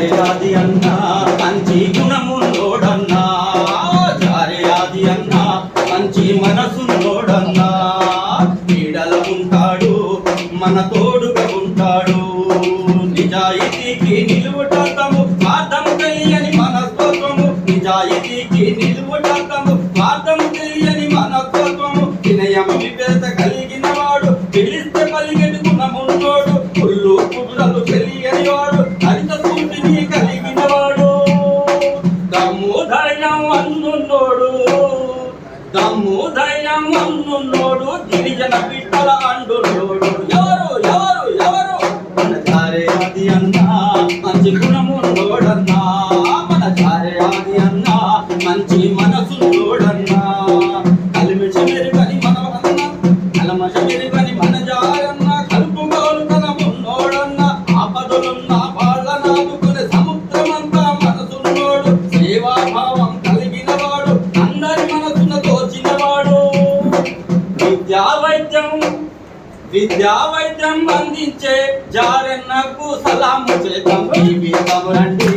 జారేయాది అన్న మంచి గుణమున్నోడన్నా జారేయాది అన్న మంచి మనసున్నోడన్నా పీడల ఉంటాడు మన తోడుగా ఉంటాడు నిజాయితీకి నిలువుటము స్వార్థం తెలియని మనస్తత్వము. నిజాయితీకి నిలువుటము స్వార్థం తెలియని ధైర్యం అన్నున్నోడు దమ్ము ధైర్యం అన్నున్నోడు గిరిజన బిడ్డల అండున్నోడు ఎవరు ఎవరు ఎవరు? మన చారే అది అన్నా మంచి గుణమున్నోడన్నా. మన చారే అది అన్నా మంచి మనసున్నోడన్నా. కలిమిష మెరుగని మనమన్నా కలమష మెరుగని మన జారన్న ఆపదలున్న వాళ్ళ నాదుకునే సముద్రమంతా మనసున్నోడు. సేవాభావం విద్యా వైద్యం విద్యా వైద్యం అందించే జారెన్నకు సలాము చేద్దాం రండి